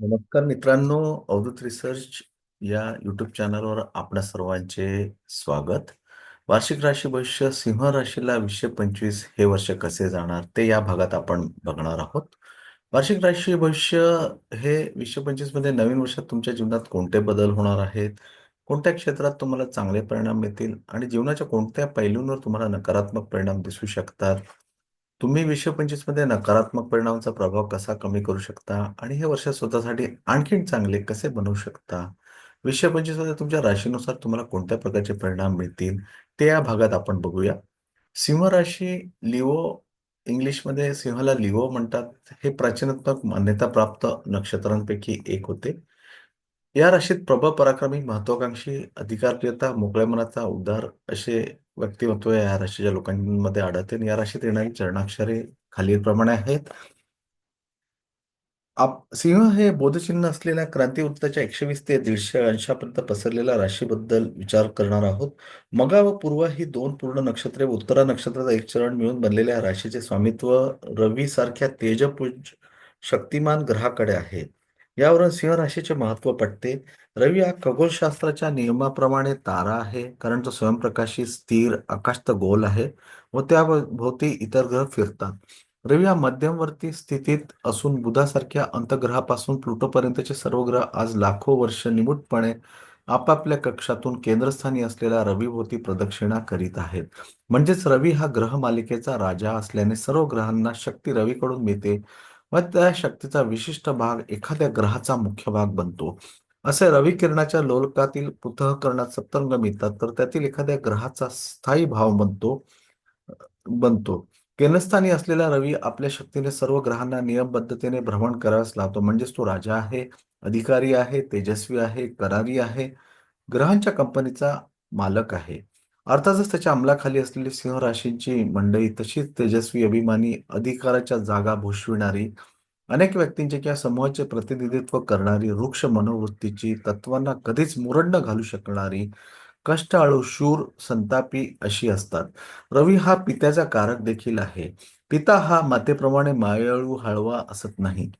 नमस्कार मित्रांनो अवधूत रिसर्च या युट्यूब चॅनलवर आपल्या सर्वांचे स्वागत. वार्षिक राशी भविष्य सिंह राशीला वीसशे पंचवीस हे वर्ष कसे जाणार ते या भागात आपण बघणार आहोत. वार्षिक राशी भविष्य हे वीसशे पंचवीसमध्ये नवीन वर्षात तुमच्या जीवनात कोणते बदल होणार आहेत? कोणत्या क्षेत्रात तुम्हाला चांगले परिणाम मिळतील? आणि जीवनाच्या कोणत्या पैलूंवर तुम्हाला नकारात्मक परिणाम दिसू शकतात? तुम्ही विश्व पंचवीसमध्ये नकारात्मक परिणामाचा प्रभाव कसा कमी करू शकता? आणि हे वर्ष स्वतःसाठी आणखीन चांगले कसे बनवू शकता? विश्व पंचवीसमध्ये तुमच्या राशीनुसार तुम्हाला कोणत्या प्रकारचे परिणाम मिळतील? ते या भागात आपण बघूया. सिंह राशी लिओ इंग्लिशमध्ये सिंहाला लिओ म्हणतात. हे प्राचीनात्मक मान्यता प्राप्त नक्षत्रांपैकी एक होते. या राशीत प्रबळ पराक्रमी महत्वाकांक्षी अधिकारप्रियता मोकळ्या मनाचा उदार असे व्यक्तिमत्व या राशीच्या लोकांमध्ये आढळते आणि या राशीत येणारी चरणाक्षरे खालीलप्रमाणे आहेत. आप सिंह हे बोधचिन्ह असलेल्या क्रांतिवृत्ताच्या एकशे वीस ते दीडशे अंशापर्यंत पसरलेल्या राशीबद्दल विचार करणार आहोत. मगा व पूर्व ही दोन पूर्ण नक्षत्रे व उत्तरा नक्षत्राचा एक चरण मिळून बनलेल्या राशीचे स्वामित्व रवी सारख्या तेजपुंज शक्तिमान ग्रहाकडे आहे. यावरून सिंह राशीचे महत्त्व पटते. रवी हा खगोलशास्त्राच्या नियमाप्रमाणे तारा आहे कारण तो स्वयंप्रकाशी स्थिर आकाशत गोल आहे व त्या भोवती इतर ग्रह फिरतात. रवी हा मध्यमवर्ती स्थितीत असून बुधासारख्या अंतग्रहापासून प्लुटोपर्यंतचे सर्व ग्रह आज लाखो वर्ष निमूटपणे आपापल्या कक्षातून केंद्रस्थानी असलेल्या रवीभोवती प्रदक्षिणा करीत आहेत. म्हणजेच रवी हा ग्रह मालिकेचा राजा असल्याने सर्व ग्रहांना शक्ती रवीकडून मिळते. व त्या शक्तीचा विशिष्ट भाग एखाद्या ग्रहाचा मुख्य भाग बनतो. असे रविकिरणाच्या लोलकातील पृथक्करणात सप्तरंग मिळतात तर त्यातील एखाद्या ग्रहाचा स्थायी भाव बनतो बनतो. केंद्रस्थानी असलेला रवी आपल्या शक्तीने सर्व ग्रहांना नियमबद्धतेने भ्रमण करावयास लावतो. म्हणजेच तो राजा आहे अधिकारी आहे तेजस्वी आहे करारी आहे ग्रहांच्या कंपनीचा मालक आहे. अर्थातच त्याच्या अंमलाखाली असलेली सिंह राशींची मंडळी तशीच तेजस्वी अभिमानी अधिकाराच्या जागा भूषविणारी अनेक व्यक्तींचे किंवा समूहाचे प्रतिनिधित्व करणारी वृक्ष मनोवृत्तीची तत्वांना कधीच मुरंड घालू शकणारी कष्टाळू शूर संतापी अशी असतात. रवी हा पित्याचा कारक देखील आहे. पिता हा मातेप्रमाणे मायाळू हळवा असत नाही.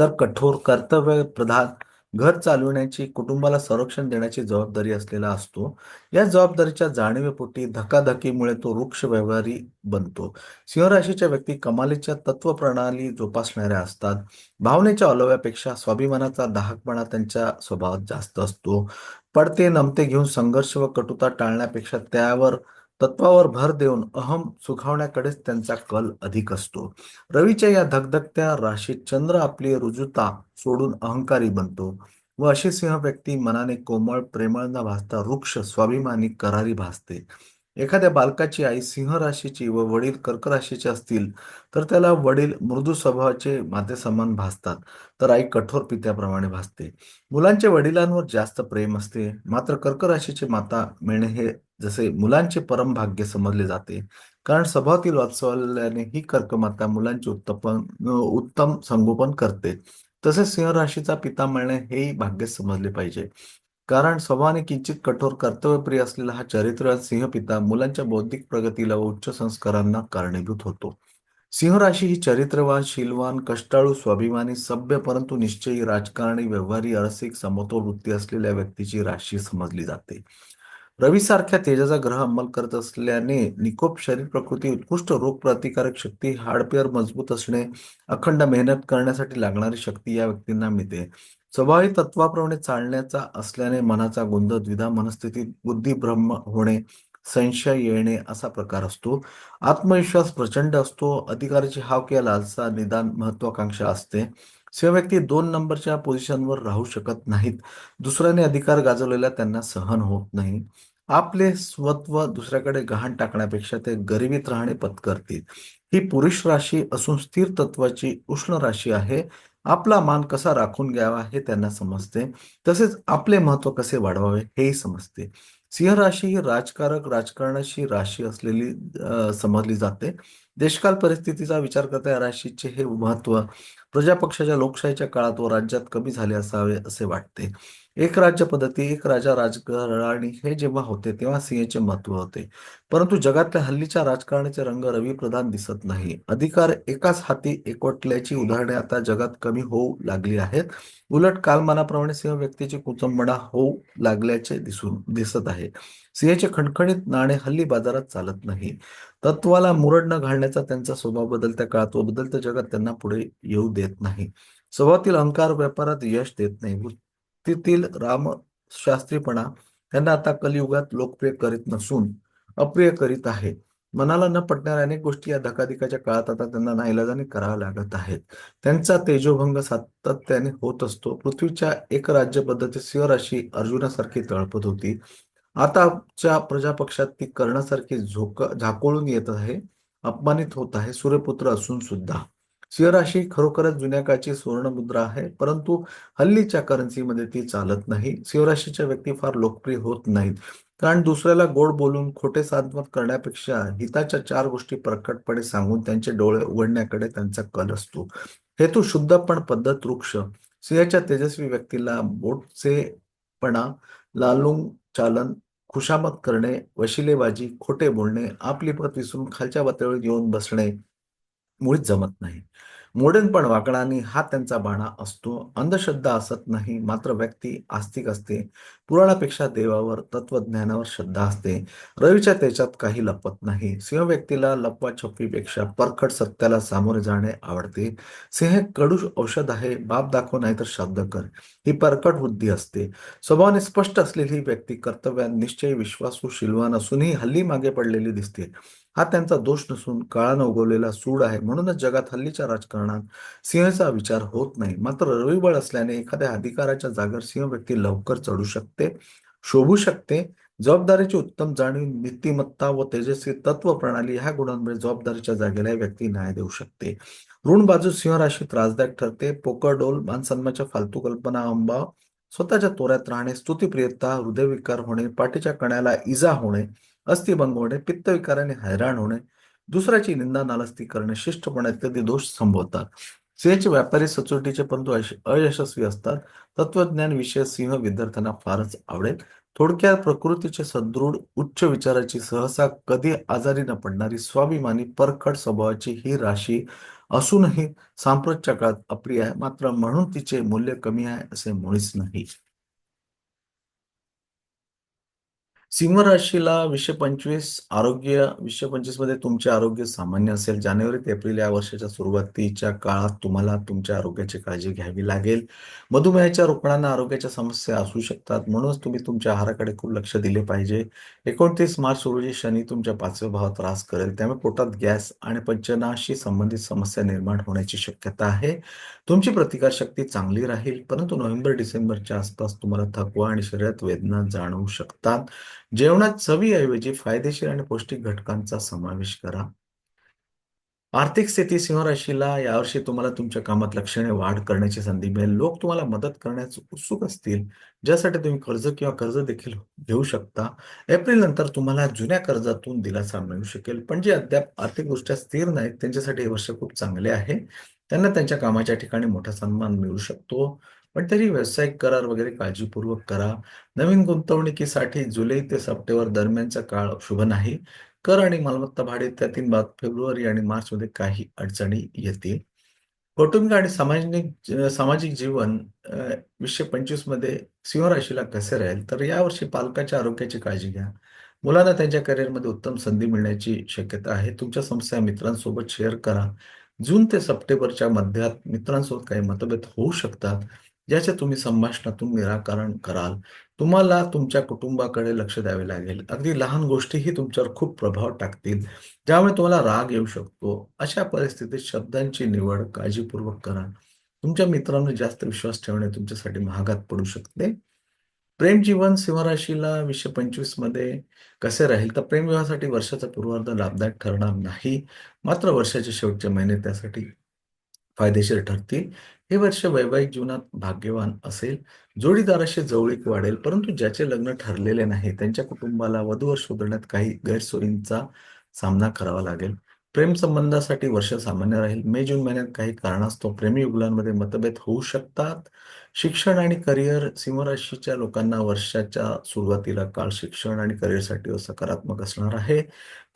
तर कठोर कर्तव्य प्रधान घर चालविण्याची कुटुंबाला संरक्षण देण्याची जबाबदारी असलेला असतो. या जबाबदारीच्या जाणीवेपोटी धकाधकीमुळे तो वृक्ष व्यवहारी बनतो. सिंहराशीच्या व्यक्ती कमालीच्या तत्वप्रणाली जोपासणाऱ्या असतात. भावनेच्या ओलाव्यापेक्षा स्वाभिमानाचा दाहकपणा त्यांच्या स्वभावात जास्त असतो. पडते नमते घेऊन संघर्ष व कटुता टाळण्यापेक्षा त्यावर तत्वावर भर देऊन अहम सुखावण्याकडेच त्यांचा कल अधिक असतो. रवीच्या या धगधगत्या राशीत चंद्र आपली रुजुता सोडून अहंकारी बनतो व अशी सिंह व्यक्ती मनाने कोमळ प्रेमळ न भासता वृक्ष स्वाभिमानी करारी भासते. एखाद्या बालकाची आई सिंह राशीची व वडील कर्क राशीचे असतील तर त्याला वडील मृदू स्वभावाचे माते समान भासतात तर आई कठोर पित्याप्रमाणे भासते. मुलांचे वडिलांवर जास्त प्रेम असते मात्र कर्क राशीची माता मिळणे हे जसे मुलांचे परम भाग्य समजले जाते. कारण स्वभावातील वात्सल्याने ही कर्कमाता मुलांचे उत्तपन उत्तम संगोपन करते. तसेच सिंह राशीचा पिता मिळणे हेही भाग्य समजले पाहिजे. कारण स्वभावाने किंचित कठोर कर्तव्यप्रिय असलेला हा चरित्र सिंहपिता मुलांच्या बौद्धिक प्रगतीला व उच्च संस्कारांना कारणीभूत होतो. सिंह राशी ही चरित्रवान शीलवान कष्टाळू स्वाभिमानी सभ्य परंतु निश्चयी राजकारणी व्यवहारी रसिक समतोल वृत्ती असलेल्या व्यक्तीची राशी समजली जाते. रवीसारख्या तेजाचा ग्रह अंमल करत असल्याने निकोप शरीर प्रकृती उत्कृष्ट रोग प्रतिकारक शक्ती हाडपेर मजबूत असणे अखंड मेहनत करण्यासाठी लागणारी शक्ती या व्यक्तींना मिळते. स्वभावी तत्वाप्रमाणे चालण्याचा असल्याने मनाचा गोंधळ द्विधा मनस्थितीत बुद्धिभ्रम होणे संशय येणे असा प्रकार असतो. आत्मविश्वास प्रचंड असतो. अधिकाराची हाव किंवा लालसा निदान महत्वाकांक्षा असते. शिव व्यक्ती दोन नंबरच्या पोझिशनवर राहू शकत नाहीत. दुसऱ्याने अधिकार गाजवलेला त्यांना सहन होत नाही. आपले स्वत्व दुसऱ्याकडे गहाण टाकण्यापेक्षा ते गरिबीत राहणे पत्करतील. ही पुरुष राशी असून स्थिर तत्वाची उष्ण राशी आहे. आपला मान कसा राखून घ्यावा हे त्यांना समजते. तसेच आपले महत्त्व कसे वाढवावे हेही समजते. सिंह राशी ही राजकारक राजकारणाशी राशी असलेली समजली जाते. देशकाल परिस्थितीचा विचार करता या राशीचे हे महत्त्व प्रजापक्षाच्या लोकशाहीच्या काळात व राज्यात कमी झाले असावे असे वाटते. एक राज्य पद्धती एक राजा राजकारणी हे जेव्हा होते तेव्हा सिंहचे महत्त्व होते. परंतु जगातल्या हल्लीच्या राजकारणाचे रंग रवी प्रधान दिसत नाही. अधिकार एकाच हाती एकवटल्याची उदाहरणे आता जगात कमी होऊ लागली आहेत. उलट कालमानाप्रमाणे सिंह व्यक्तीची कुचंबणा होऊ लागल्याचे दिसून दिसत आहे. सिंहचे खणखणीत नाणे हल्ली बाजारात चालत नाही. तत्वाला मुरड न घालण्याचा त्यांचा स्वभाव बदलत्या काळात व बदलत्या जगात त्यांना पुढे येऊ देत नाही. स्वभावातील अहंकार व्यापारात यश देत नाही. वृत्तीतील रामशास्त्रीपणा त्यांना आता कलियुगात लोकप्रिय करीत नसून अप्रिय करीत आहे. मनाला न पटणाऱ्या अनेक गोष्टी या धकाधिकाच्या काळात आता त्यांना नाईलाजाने कराव्या लागत आहेत. त्यांचा तेजोभंग सातत्याने होत असतो. पृथ्वीच्या एक राज्य पद्धती सिंह राशी अर्जुनासारखी तळपत होती. आताच्या प्रजापक्षात ती कर्णासारखी झोक झाकोळून येत आहे अपमानित होत आहे सूर्यपुत्र असून सुद्धा. सिंहराशी खरोखरच जुन्या काळची सुवर्णमुद्रा आहे परंतु हल्लीच्या करन्सीमध्ये ती चालत नाही. सिंहराशीच्या व्यक्ती फार लोकप्रिय होत नाहीत. कारण दुसऱ्याला गोड बोलून खोटे साधमत करण्यापेक्षा हिताच्या चार गोष्टी प्रकटपणे सांगून त्यांचे डोळे उघडण्याकडे त्यांचा कल असतो. हेतू शुद्ध पण पद्धत वृक्ष सिंहाच्या तेजस्वी व्यक्तीला बोटचेपणा लालुंग चालन खुशामत करणे वशिलेबाजी खोटे बोलणे आपली पत विसरून खालच्या पातळीवर येऊन बसणे मुळीच जमत नाही. मोडेनपण वाकडाने हा त्यांचा बाणा असतो. अंधश्रद्धा असत नाही मात्र व्यक्ती आस्तिक असते. पुराणापेक्षा देवावर तत्वज्ञानावर श्रद्धा असते. रवीच्या त्याच्यात काही लपत नाही. सिंह व्यक्तीला लपवा छप्पीपेक्षा परखड सत्याला सामोरे जाणे आवडते. सिंह कडू औषध आहे बाप दाखव नाही तर शब्द कर. ही परकट बुद्धी असते. स्वभावाने स्पष्ट असलेली व्यक्ती कर्तव्यात निश्चय विश्वासू शिलवान असूनही हल्ली मागे पडलेली दिसते. हा त्यांचा दोष नसून काळानं उगवलेला सूड आहे. म्हणूनच जगात हल्लीच्या राजकारणात सिंहचा विचार होत नाही. मात्र रविबळ असल्याने एखाद्या अधिकाराच्या जागर सिंह व्यक्ती लवकर चढू शकते शोभू शकते. जबाबदारीची उत्तम जाणीव नीतिमत्ता व तेजस्वी तत्व प्रणाली ह्या गुणांमुळे जबाबदारीच्या जागेला व्यक्ती न्याय देऊ शकते. ऋण बाजू सिंह राशी त्रासदायक ठरते. पोकरडोल मानसन्माच्या फालतू कल्पना अंबा स्वतःच्या तोऱ्यात राहणे स्तुतिप्रियता हृदयविकार होणे पाठीच्या कण्याला इजा होणे अस्थिभंग होणे पित्तविकाराने हैराण होणे दुसऱ्याची निंदा नालस्ती करणे शिष्टपणे इत्यादी दोष संभवतात. सिंहचे व्यापारी सचोटीचे परंतु अयशस्वी असतात. तत्वज्ञान विषय सिंह विद्यार्थ्यांना फारच आवडेल. थोडक्यात प्रकृतीचे सदृढ उच्च विचाराची सहसा कधी आजारी न पडणारी स्वाभिमानी परखड स्वभावाची ही राशी असूनही सांप्रतच्या काळात अप्रिय आहे. मात्र म्हणून तिचे मूल्य कमी आहे असे मुळीच नाही. सिंह राशीला विषय पंचवीस आरोग्य विषय पंचवीसमध्ये तुमचे आरोग्य सामान्य असेल. जानेवारी ते एप्रिल या वर्षाच्या सुरुवातीच्या काळात तुम्हाला तुमच्या आरोग्याची काळजी घ्यावी लागेल. मधुमेहाच्या रुग्णांना आरोग्याच्या समस्या असू शकतात. म्हणूनच तुम्ही तुमच्या आहाराकडे खूप लक्ष दिले पाहिजे. एकोणतीस मार्च रोजी शनी तुमच्या पाचव्या भावात त्रास करेल. त्यामुळे पोटात गॅस आणि पंचनाशी संबंधित समस्या निर्माण होण्याची शक्यता आहे. तुमची प्रतिकारशक्ती चांगली राहील परंतु नोव्हेंबर डिसेंबरच्या आसपास तुम्हाला थकवा आणि शरीरात वेदना जाणवू शकतात. जेवणात चवीऐवजी फायदेशीर आणि पौष्टिक घटकांचा समावेश करा. आर्थिक स्थिती सिंहराशीला यावर्षी तुम्हाला तुमच्या कामात लक्षणे वाढ करण्याची संधी मिळेल. लोक तुम्हाला मदत करण्यास उत्सुक असतील ज्यासाठी तुम्ही कर्ज किंवा कर्ज देखील घेऊ शकता. एप्रिल नंतर तुम्हाला जुन्या कर्जातून दिलासा मिळू शकेल. पण जे अद्याप आर्थिकदृष्ट्या स्थिर नाहीत त्यांच्यासाठी हे वर्ष खूप चांगले आहे. त्यांना त्यांच्या कामाच्या ठिकाणी मोठा सन्मान मिळू शकतो. पण तरी व्यावसायिक करार वगैरे काळजीपूर्वक करा. नवीन गुंतवणुकीसाठी जुलै ते सप्टेंबर दरम्यानचा काळ शुभ नाही. कर आणि मालमत्ता भाडे त्यातील फेब्रुवारी आणि मार्च मध्ये काही अडचणी येतील. कौटुंबिक आणि सामाजिक सामाजिक जीवन वीसशे पंचवीसमध्ये सिंह राशीला कसे राहील? तर यावर्षी पालकाच्या आरोग्याची काळजी घ्या. मुलांना त्यांच्या करिअरमध्ये उत्तम संधी मिळण्याची शक्यता आहे. तुमच्या समस्या मित्रांसोबत शेअर करा. जून ते सप्टेंबरच्या मध्यात मित्रांसोबत काही मतभेद होऊ शकतात. ज्याच्या तुम्ही संभाषणातून निराकरण कराल तुम्हाला तुमच्या कुटुंबाकडे लक्ष द्यावे लागेल. अगदी लहान गोष्टीही तुमच्यावर खूप प्रभाव टाकतील ज्यामुळे तुम्हाला राग येऊ शकतो. अशा परिस्थितीत शब्दांची निवड काळजीपूर्वक करा. तुमच्या मित्रांवर जास्त विश्वास ठेवणे तुमच्यासाठी महागात पडू शकते. प्रेम जीवन सिंहराशीला वीसशे पंचवीसमध्ये कसे राहील? तर प्रेम विवाहासाठी वर्षाचा पूर्वार्ध लाभदायक ठरणार नाही. मात्र वर्षाच्या शेवटचे महिने त्यासाठी फायदेशीर ठरतील. हे वर्ष वैवाहिक जीवनात भाग्यवान असेल. जोडीदाराशी जवळीक वाढेल परंतु ज्याचे लग्न ठरलेले नाही त्यांच्या कुटुंबाला वधूवर शोधण्यात काही गैरसोयींचा सामना करावा लागेल. प्रेमसंबंधासाठी वर्ष सामान्य राहील. मे जून महिन्यात काही कारणास्तव प्रेमी युगुलांमध्ये मतभेद होऊ शकतात. शिक्षण आणि करिअर सिंहराशीच्या लोकांना वर्षाच्या सुरुवातीला काळ शिक्षण आणि करिअरसाठी सकारात्मक असणार आहे.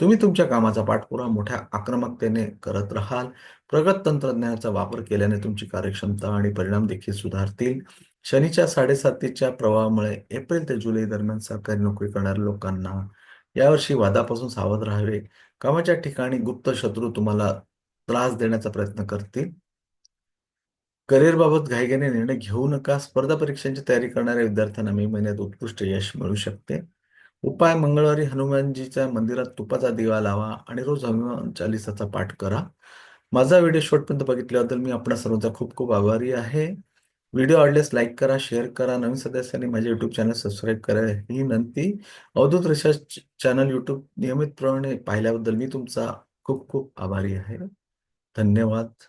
तुम्ही तुमच्या कामाचा पाठपुरा मोठ्या आक्रमकतेने करत राहाल. प्रगत तंत्रज्ञानाचा वापर केल्याने तुमची कार्यक्षमता आणि परिणाम देखील सुधारतील. शनीच्या साडेसातीच्या प्रभावामुळे एप्रिल ते जुलै दरम्यान सरकारी नोकरी करणाऱ्या लोकांना यावर्षी वादापासून सावध राहावे. कामाच्या ठिकाणी गुप्त शत्रू तुम्हाला त्रास देण्याचा प्रयत्न करतील. करिअरबाबत घाईघाईने निर्णय घेऊ नका. स्पर्धा परीक्षांची तयारी करणाऱ्या विद्यार्थ्यांना मे महिन्यात उत्कृष्ट यश मिळू शकते. उपाय मंगळवारी हनुमानजीच्या मंदिरात तुपाचा दिवा लावा आणि रोज हनुमान चालिसाचा पाठ करा. माझा व्हिडिओ शेवटपर्यंत बघितल्याबद्दल मी आपणा सर्वांचा खूप खूप आभारी आहे. व्हिडिओ आवडल्यास लाईक करा, शेअर करा. नवीन सदस्यांनी माझे यूट्यूब चॅनल सबस्क्राईब करा ही विनंती. अवधूत रिसर्च चॅनल यूट्यूब नियमितपणे पाहिल्याबद्दल मी तुमचा खूप खूप आभारी आहे. धन्यवाद.